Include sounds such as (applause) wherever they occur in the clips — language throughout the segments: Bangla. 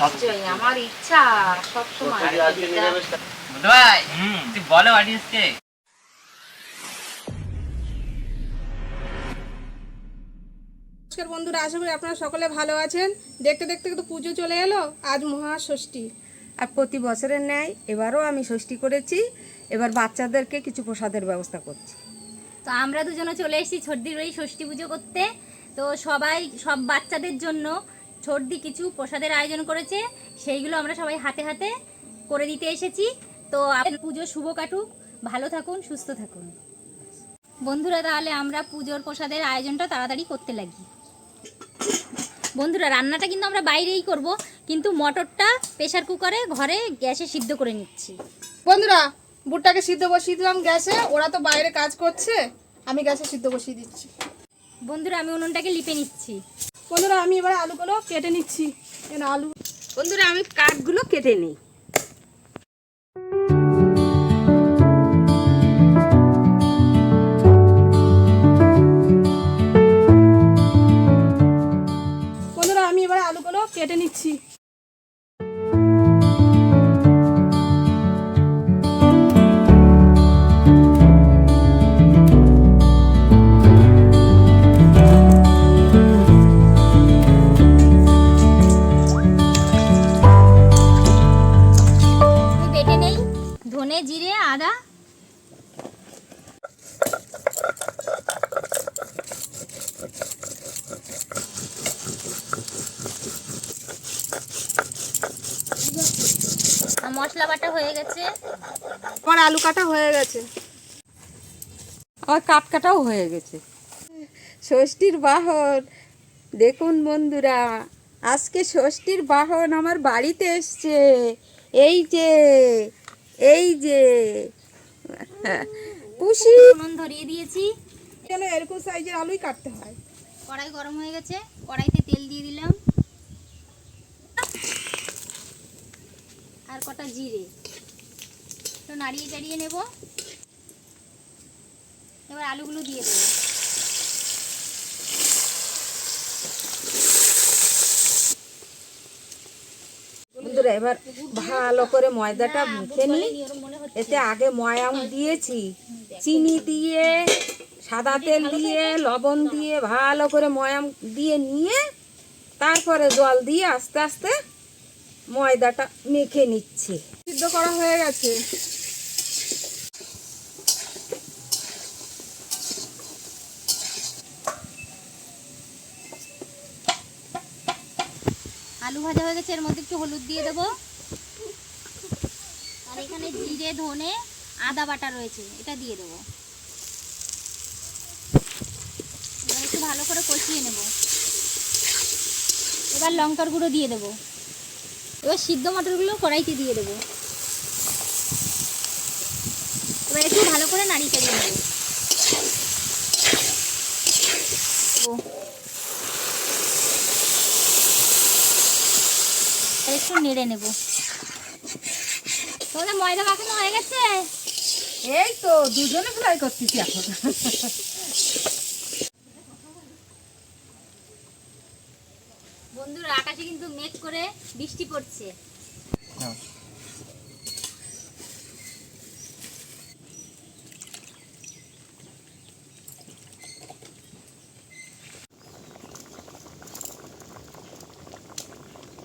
নিশ্চয়ই আমার ইচ্ছা সবসময় যেটা ভাই তুই বলো অডিয়েন্সকে নমস্কার বন্ধুরা আশা করি আপনারা সকলে ভালো আছেন। দেখতে দেখতে কিন্তু পুজো চলে এলো আজ মহাষষ্ঠী। আর প্রতি বছরের ন্যায় এবারও আমি ষষ্ঠী করেছি এবার বাচ্চাদেরকে কিছু প্রসাদের ব্যবস্থা করছি। তো আমরা দুজনে চলে এসেছি ছর্দির ওই ষষ্ঠী পুজো করতে। তো সবাই সব বাচ্চাদের জন্য ছর্দি কিছু প্রসাদের আয়োজন করেছে সেইগুলো আমরা সবাই হাতে হাতে করে দিতে এসেছি। তো আপনার পুজো শুভ কাটুক ভালো থাকুন সুস্থ থাকুন। বন্ধুরা তাহলে আমরা পুজোর প্রসাদের আয়োজনটা তাড়াতাড়ি করতে লাগি। বন্ধুরা রান্নাটা কিন্তু আমরা বাইরেই করব কিন্তু মটরটা প্রেশার কুকারে ঘরে গ্যাসে সিদ্ধ করে নিচ্ছি। বন্ধুরা বুটটাকে সিদ্ধ বসিয়ে দিলাম গ্যাসে ওরা তো বাইরে কাজ করছে আমি গ্যাসে সিদ্ধ বসিয়ে দিচ্ছি। বন্ধুরা আমি উনুনটাকে লিপে নিচ্ছি। বন্ধুরা আমি এবার আলুগুলো কেটে নিচ্ছি। আলু। বন্ধুরা আমি কাঠগুলো কেটে নিই। ধনে জিরে, আদা। মশলা বাটা হয়ে গেছে। আমার আলু কাটা হয়ে গেছে। আমার কাঠ কাটাও হয়ে গেছে। ষষ্ঠীর বাহন। দেখুন বন্ধুরা, আজকে ষষ্ঠীর বাহন আমার বাড়িতে এসছে। এই যে এই যে। পুষি উনুন ধরিয়ে দিয়েছি। কেন এরকম সাইজের আলুই কাটতে হয়? কড়াই গরম হয়ে গেছে কড়াইতে তেল দিয়ে দিলাম। আর কটা জিরে। তো নাড়িয়ে চাড়িয়ে নেব। এবার আলুগুলো দিয়ে দেবো। বন্ধুরা, এবার ভালো করে ময়দাটা মুখে নি। এতে আগে ময়াম দিয়েছি, চিনি দিয়ে, সাদা তেল দিয়ে, লবণ দিয়ে ভালো করে ময়াম দিয়ে নিয়ে তারপরে জল দিয়ে আস্তে আস্তে ময়দাটা মেখে নিচ্ছি। সিদ্ধ করা হয়ে গেছে। আলু ভাজা হয়ে গেছে, এর মধ্যে একটু হলুদ দিয়ে দেবো। আর এখানে জিরে, ধনে, আদা বাটা রয়েছে, এটা দিয়ে দেবো। একটু ভালো করে কষিয়ে নেব। এবার লঙ্কার গুঁড়ো দিয়ে দেবো। এবার সিদ্ধ মটরগুলো কড়াইতে দিয়ে দেবো। এবার একটু ভালো করে নাড়িয়ে চাড়িয়ে নেব ও আর একটু নেড়ে নেব। তোমাদের ময়দা মাখানো হয়ে গেছে? এই তো দুজনে ফ্রাই করতেছি এখন। বন্ধুরা আকাশে কিন্তু মেঘ করে বৃষ্টি পড়ছে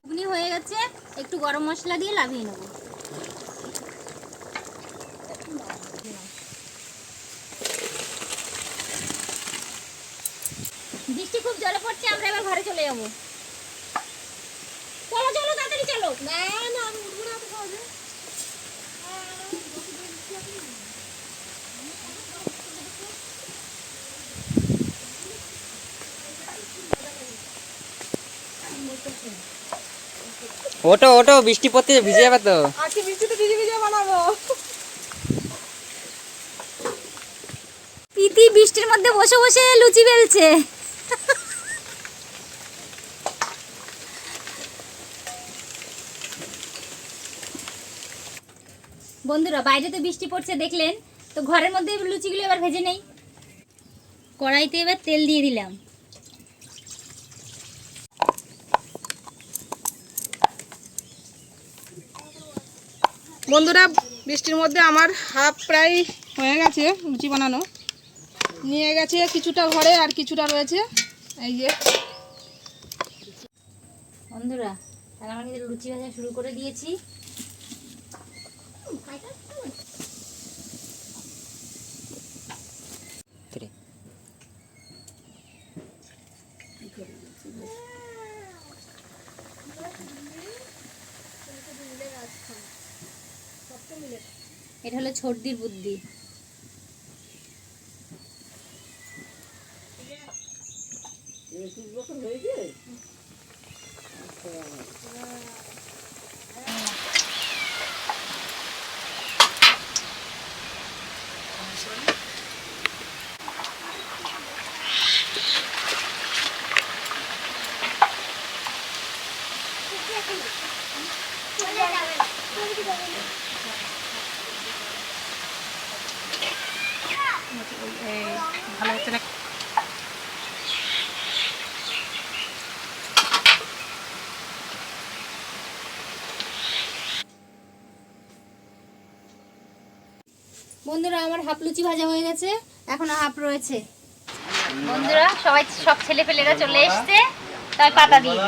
ঘুগনি হয়ে গেছে একটু গরম মশলা দিয়ে লাভিয়ে নেব। বৃষ্টি খুব জলে পড়ছে, আমরা এবার ঘরে চলে যাব। চলো চলো, তাড়াতাড়ি চলো। না তো সহজে ওটো ওটো বৃষ্টি পড়তে ভিজে যাবে তো। আজকে বৃষ্টিতে ভিজে ভিজে বানাবো। প্রীতি বৃষ্টির মধ্যে বসে বসে লুচি বেলছে। বন্ধুরা বাইরে তো বৃষ্টি পড়ছে দেখলেন? তো ঘরের মধ্যে লুচিগুলো এবার ভেজে নেই। কড়াইতে এবার তেল দিয়ে দিলাম। বন্ধুরা, বৃষ্টির মধ্যে আমার হাফ প্রায় হয়ে গেছে লুচি বানানো। নিয়ে গেছে কিছুটা ঘরে আর কিছুটা রয়েছে। এই যে। বন্ধুরা তাহলে কিন্তু লুচি ভাজা শুরু করে দিয়েছি. এটা হলো ছর্দির বুদ্ধি। ভালো হচ্ছে না বন্ধুরা আমার হাফ লুচি ভাজা হয়ে গেছে। এখন হাফ রয়েছে। বন্ধুরা সবাই সব ছেলে পেলেরা চলে এসছে। তাই পাতা দিয়ে।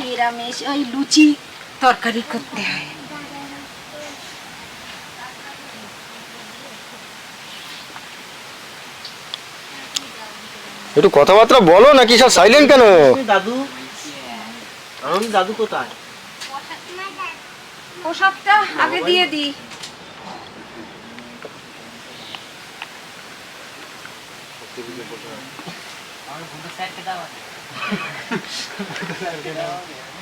নিরামিষ ওই লুচি। তরকারি করতে হয়। একটু কথাবার্তা বলো নাকি সব সাইলেন্ট কেন? দাদু আমার দাদু কোথায়? প্রসাদটা আগে দিয়ে দিই। আমার (laughs)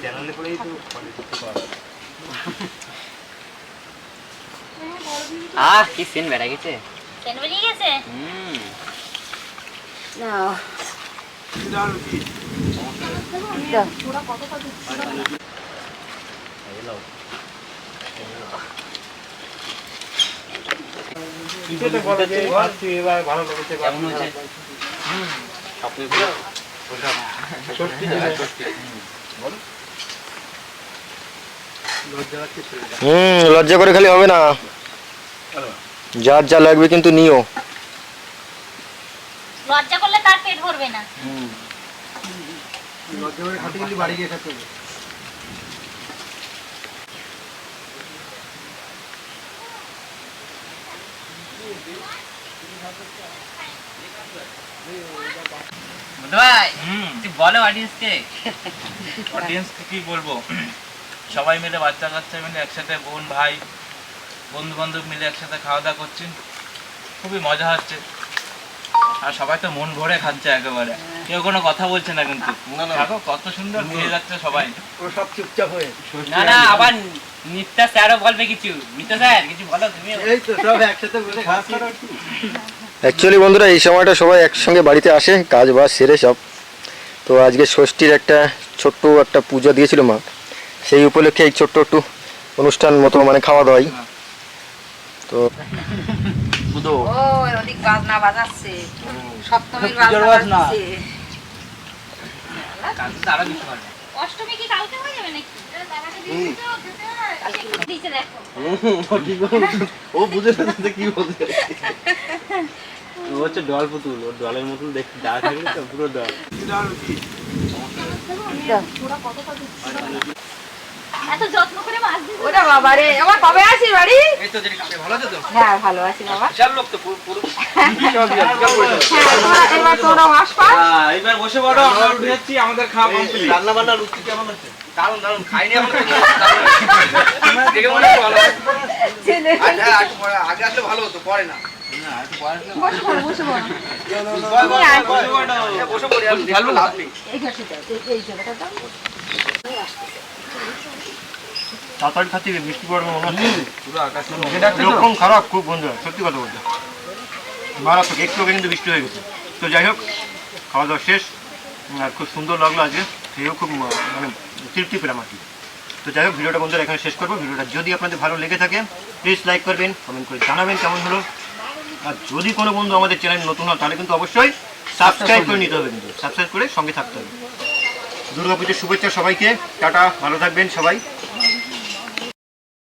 চ্যানেলে করেই তো আহ কি সিন বেড়ে গেছে? কেন বেরিয়ে গেছে? হুম। এবার ভালো লেগেছে কেমন হয়েছে হুম লজ্জা করে খালি হবে না। যার যা লাগবে কিন্তু নিও। লজ্জা করলে তার পেট ভরবে না। হাতে গেলে বাড়ি গিয়ে খেতে হবে। ভাই তুই বলো অডিয়েন্সকে অডিয়েন্সকে কি বলব? সবাই মিলে বাচ্চা কাচ্চা মিলে একসাথে বোন ভাই বন্ধু বান্ধব মিলে একসাথে খাওয়া দাওয়া করছেন খুবই মজা হচ্ছে। আর সবাই তো মন ভরে খাচ্ছে একেবারে। কেউ কোনো কথা বলছে না কিন্তু। দেখো কত সুন্দর খেয়ে যাচ্ছে সবাই। ও সব চুপচাপ হয়ে। না না আবার নিত্যা স্যারও বলবে কিছু। নিত্য স্যার কিছু বলো তুমি। এই তো সব একসাথে বসে খাচ্ছে। অ্যাকচুয়ালি বন্ধুরা এই সময়টা সবাই একসঙ্গে বাড়িতে আসে কাজ বাজ সেরে সব। তো আজকে ষষ্ঠীর একটা ছোট্ট একটা পূজা দিয়েছিল মা। সেই উপলক্ষে এই ছোট্ট একটু অনুষ্ঠান মতো মানে খাওয়া দাওয়াই। তো বাজনা বাজাচ্ছে। সপ্তমীর বাজনা বাজছে। অষ্টমী কি কালকে হয়ে যাবে নাকি? ঠিক বলছো। ও বুঝে ফেলছে কি বলছে। ও হচ্ছে ডল পুতুল ওর ডলের মতন দেখতে। যা থাকবে পুরো ডল। এত যত্ন করে মাছ বাবা রে। আমার কবে আসি বাড়ি? এই তো কাকে ভালো আছে তো? হ্যাঁ ভালো আছি বাবা। বিশাল লোক তো পুরো হ্যাঁ তোমরা এবার তোমরা আসবা হ্যাঁ, এইবার বসে পড়ো। আমরা উঠে যাচ্ছি আমাদের খাওয়া কমপ্লিট। রান্না বান্না লুচি কেমন হচ্ছে দারুণ দারুণ খাইনি এখন দেখে মনে ভালো ছেলে আগে আসলে ভালো হতো পরে না। বসে পড়ো বসে পড়ো। তাড়াতাড়ি খাচ্ছি মিষ্টি পড়বে মনে হচ্ছে। পুরো খারাপ খুব বন্ধুরা সত্যি কথা বলতে। মারাত্মক একটু আগে কিন্তু বৃষ্টি হয়ে গেছে। তো যাই হোক খাওয়া দাওয়া শেষ। আর খুব সুন্দর লাগল আজকে। খেয়েও খুব মানে তৃপ্তি পেলাম আর কি। তো যাই হোক ভিডিওটা বন্ধুরা এখানে শেষ করব। ভিডিওটা যদি আপনাদের ভালো লেগে থাকে প্লিজ লাইক করবেন কমেন্ট করে জানাবেন কেমন হলো। আর যদি কোনো বন্ধু আমাদের চ্যানেল নতুন হয় তাহলে কিন্তু অবশ্যই সাবস্ক্রাইব করে নিতে হবে কিন্তু। সাবস্ক্রাইব করে সঙ্গে থাকতে হবে। দুর্গাপুজোর শুভেচ্ছা সবাইকে। টাটা ভালো থাকবেন সবাই।